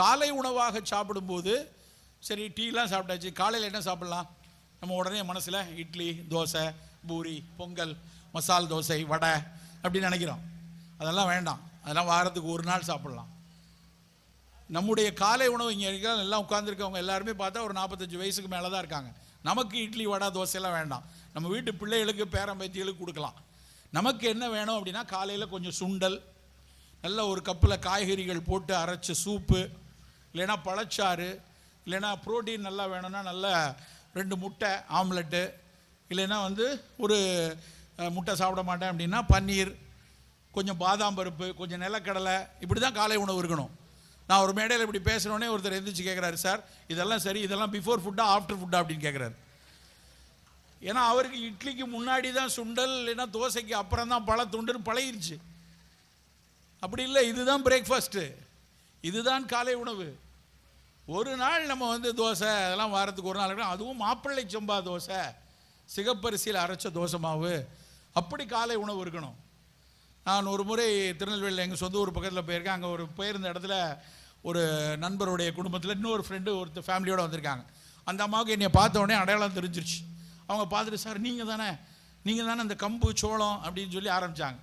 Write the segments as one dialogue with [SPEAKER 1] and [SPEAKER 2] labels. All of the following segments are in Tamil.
[SPEAKER 1] காலை உணவாக சாப்பிடும்போது சரி டீலாம் சாப்பிட்டாச்சு காலையில் என்ன சாப்பிடலாம்? நம்ம உடனே மனசில் இட்லி தோசை பூரி பொங்கல் மசால் தோசை வடை அப்படின்னு நினைக்கிறோம். அதெல்லாம் வேண்டாம். அதெல்லாம் வாரத்துக்கு ஒரு நாள் சாப்பிடலாம். நம்முடைய காலை உணவு இங்கே இருக்கிற எல்லாம் உட்காந்துருக்கவங்க எல்லாருமே பார்த்தா ஒரு நாற்பத்தஞ்சு வயசுக்கு மேலே தான் இருக்காங்க. நமக்கு இட்லி வடை தோசையெல்லாம் வேண்டாம். நம்ம வீட்டு பிள்ளைகளுக்கு பேரம்பேத்திகளுக்கு கொடுக்கலாம். நமக்கு என்ன வேணும் அப்படின்னா காலையில் கொஞ்சம் சுண்டல் நல்ல ஒரு கப்பில் காய்கறிகள் போட்டு அரைச்ச சூப்பு இல்லைன்னா பழச்சாறு இல்லைன்னா புரோட்டீன் நல்லா வேணும்னா நல்ல ரெண்டு முட்டை ஆம்லெட்டு இல்லைன்னா வந்து ஒரு முட்டை சாப்பிட மாட்டேன் அப்படின்னா பன்னீர் கொஞ்சம் பாதாம் பருப்பு கொஞ்சம் நிலக்கடலை இப்படி தான் காலை உணவு இருக்கணும். நான் ஒரு மேடையில் இப்படி பேசுகிறோன்னே ஒருத்தர் எந்திரிச்சு கேட்குறாரு சார் இதெல்லாம் சரி இதெல்லாம் பிஃபோர் ஃபுட்டா ஆஃப்டர் ஃபுட்டா அப்படின்னு கேட்குறாரு ஏன்னா அவருக்கு இட்லிக்கு முன்னாடி தான் சுண்டல் இல்லைன்னா தோசைக்கு அப்புறம் தான் பழ துண்டுன்னு பழகிருச்சு. அப்படி இல்லை இதுதான் பிரேக்ஃபாஸ்ட்டு இதுதான் காலை உணவு. ஒரு நாள் நம்ம வந்து தோசை அதெல்லாம் வாரத்துக்கு ஒரு நாள் அதுவும் மாப்பிள்ளை சம்பா தோசை. சிகப்பரிசியில் அரைச்ச தோசை மாவு. அப்படி காலை உணவு இருக்கணும். நான் ஒரு முறை திருநெல்வேலியில் எங்கள் சொந்த ஊர் பக்கத்தில் போயிருக்கேன். அங்கே ஒரு போயிருந்த இடத்துல ஒரு நண்பருடைய குடும்பத்தில் இன்னொரு ஃப்ரெண்டு ஒருத்தர் ஃபேமிலியோடு வந்திருக்காங்க. அந்த அம்மாவுக்கு என்னை பார்த்த உடனே அடையாளம் தெரிஞ்சிருச்சு. அவங்க பார்த்துட்டு சார் நீங்கள் தானே? நீங்கள் தானே அந்த கம்பு சோளம்? அப்படின்னு சொல்லி ஆரம்பித்தாங்க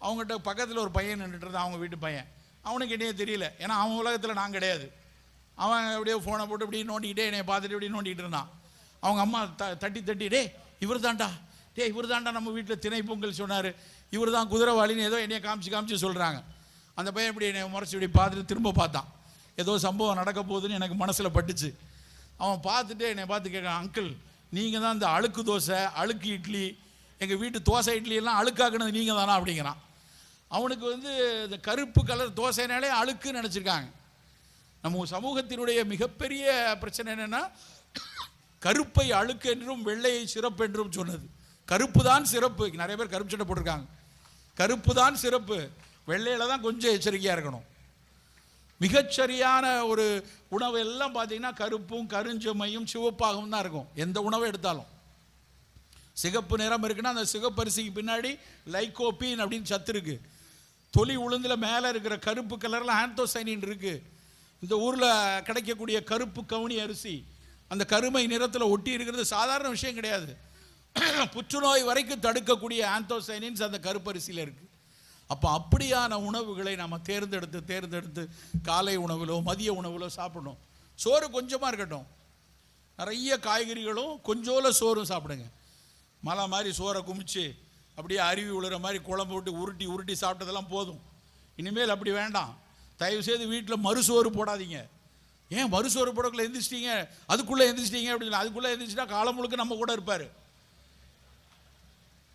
[SPEAKER 1] அவங்ககிட்ட பக்கத்தில் ஒரு பையன் நின்றுட்டு இருந்தான். அவங்க வீட்டு பையன். அவனுக்கு என்னையே தெரியல. ஏன்னா அவன் உலகத்தில் நான் கிடையாது. அவன் அப்படியே ஃபோனை போட்டு இப்படி நோண்டிக்கிட்டே என்னை பார்த்துட்டு இப்படி நோண்டிகிட்டு இருந்தான். அவங்க அம்மா த தட்டி தட்டி டே இவர் தாண்டா டே இவர் தாண்டா நம்ம வீட்டில் திணை பொங்கல் சொன்னார். இவர் தான் குதிரைவாளின்னு ஏதோ என்னைய காமிச்சு காமிச்சு சொல்கிறாங்க அந்த பையன் இப்படி என்னை முறைச்சி இப்படி பார்த்துட்டு திரும்ப பார்த்தான். ஏதோ சம்பவம் நடக்க போகுதுன்னு எனக்கு மனசில் பட்டுச்சு. அவன் பார்த்துட்டு என்னை பார்த்து கேட்குறான் அங்கிள் நீங்கள் தான் இந்த அழுக்கு தோசை அழுக்கு இட்லி எங்கள் வீட்டு தோசை இட்லி எல்லாம் அழுக்காக்குனது நீங்கள் தானா அப்படிங்கிறான். அவனுக்கு வந்து இந்த கருப்பு கலர் தோசைனாலே அழுக்குன்னு நினச்சிருக்காங்க. நம்ம சமூகத்தினுடைய மிகப்பெரிய பிரச்சனை என்னென்னா கருப்பை அழுக்கு என்றும் வெள்ளையை சிறப்பு என்றும் சொன்னது. கருப்பு தான் சிறப்பு. நிறைய பேர் கருப்பு சட்டை போட்டிருக்காங்க. கருப்பு தான் சிறப்பு. வெள்ளையில தான் கொஞ்சம் எச்சரிக்கையாக இருக்கணும். மிகச்சரியான ஒரு உணவு எல்லாம் பார்த்தீங்கன்னா கருப்பும் கருஞ்சமையும் சிவப்பாகவும் தான் இருக்கும். எந்த உணவை எடுத்தாலும். சிகப்பு நிறம் இருக்குன்னா அந்த சிகப்பரிசிக்கு பின்னாடி லைகோபீன் அப்படின்னு சத்து இருக்கு. தொலி உளுந்தில் மேலே இருக்கிற கருப்பு கலரில் ஆந்தோசைனின் இருக்குது இந்த ஊரில் கிடைக்கக்கூடிய கருப்பு கவுனி அரிசி அந்த கருமை நிறத்தில் ஒட்டி இருக்கிறது சாதாரண விஷயம் கிடையாது. புற்றுநோய் வரைக்கும் தடுக்கக்கூடிய ஆந்தோசைனின்ஸ் அந்த கருப்பரிசியில் இருக்குது அப்போ அப்படியான உணவுகளை நம்ம தேர்ந்தெடுத்து தேர்ந்தெடுத்து காலை உணவிலோ மதிய உணவிலோ சாப்பிடணும். சோறு கொஞ்சமாக இருக்கட்டும். நிறைய காய்கறிகளும் கொஞ்சோல சோறும் சாப்பிடுங்க. மலை மாதிரி சோறை குமிச்சு அப்படியே அருவி உழுற மாதிரி குழம்பு விட்டு உருட்டி உருட்டி சாப்பிட்டதெல்லாம் போதும். இனிமேல் அப்படி வேண்டாம். தயவு செய்து வீட்டில் மறுசோறு போடாதீங்க. ஏன் மறுசோறு போடக்குள்ள எந்திரிச்சிட்டீங்க? அதுக்குள்ளே எந்திரிச்சிட்டீங்க அப்படின்னு அதுக்குள்ளே எந்திரிச்சிட்டா காலம் முழுக்க நம்ம கூட இருப்பார்.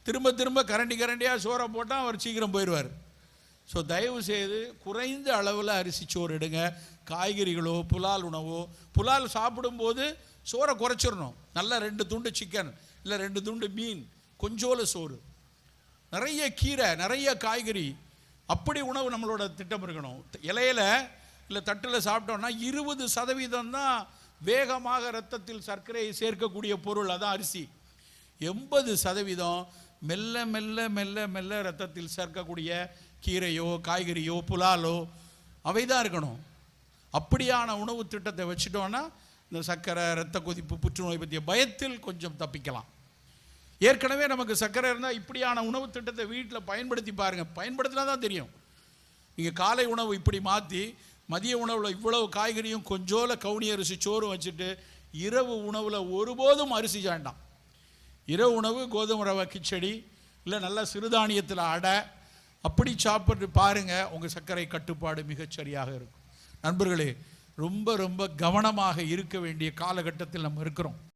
[SPEAKER 1] திரும்ப திரும்ப கரண்டி கரண்டியாக சோறை போட்டால் அவர் சீக்கிரம் போயிடுவார் ஸோ தயவு செய்து குறைந்த அளவில் அரிசி சோறு எடுங்க. காய்கறிகளோ புலால் உணவோ புலால் சாப்பிடும்போது சோறை குறைச்சிடணும். நல்லா ரெண்டு துண்டு சிக்கன் இல்லை ரெண்டு துண்டு மீன் கொஞ்சோல சோறு. நிறைய கீரை நிறைய காய்கறி அப்படி உணவு நம்மளோட திட்டம் இருக்கணும். இலையில இல்லை தட்டில் சாப்பிட்டோம்னா இருபது சதவீதம் தான் வேகமாக ரத்தத்தில் சர்க்கரையை சேர்க்கக்கூடிய பொருள் அதான் அரிசி. எண்பது சதவீதம் மெல்ல மெல்ல மெல்ல மெல்ல ரத்தத்தில் சேர்க்கக்கூடிய கீரையோ காய்கறியோ புலாலோ அவை தான் இருக்கணும். அப்படியான உணவு திட்டத்தை வச்சுட்டோன்னா இந்த சர்க்கரை ரத்த கொதிப்பு புற்றுநோய் பற்றிய பயத்தில் கொஞ்சம் தப்பிக்கலாம். ஏற்கனவே நமக்கு சர்க்கரை இருந்தால் இப்படியான உணவு திட்டத்தை வீட்டில் பயன்படுத்தி பாருங்கள் பயன்படுத்தினா தான் தெரியும். நீங்கள் காலை உணவு இப்படி மாற்றி மதிய உணவில் இவ்வளவு காய்கறியும் கொஞ்சோல கவுனி அரிசி சோறும் வச்சுட்டு இரவு உணவில் ஒருபோதும் அரிசி வேண்டாம். இரவு உணவு கோதுமை ரவை கிச்சடி இல்லை நல்ல சிறுதானியத்தில் அடை அப்படி சாப்பிட்டு பாருங்கள் உங்கள் சர்க்கரை கட்டுப்பாடு மிகச்சரியாக இருக்கும். நண்பர்களே ரொம்ப ரொம்ப கவனமாக இருக்க வேண்டிய காலகட்டத்தில் நம்ம இருக்கிறோம்.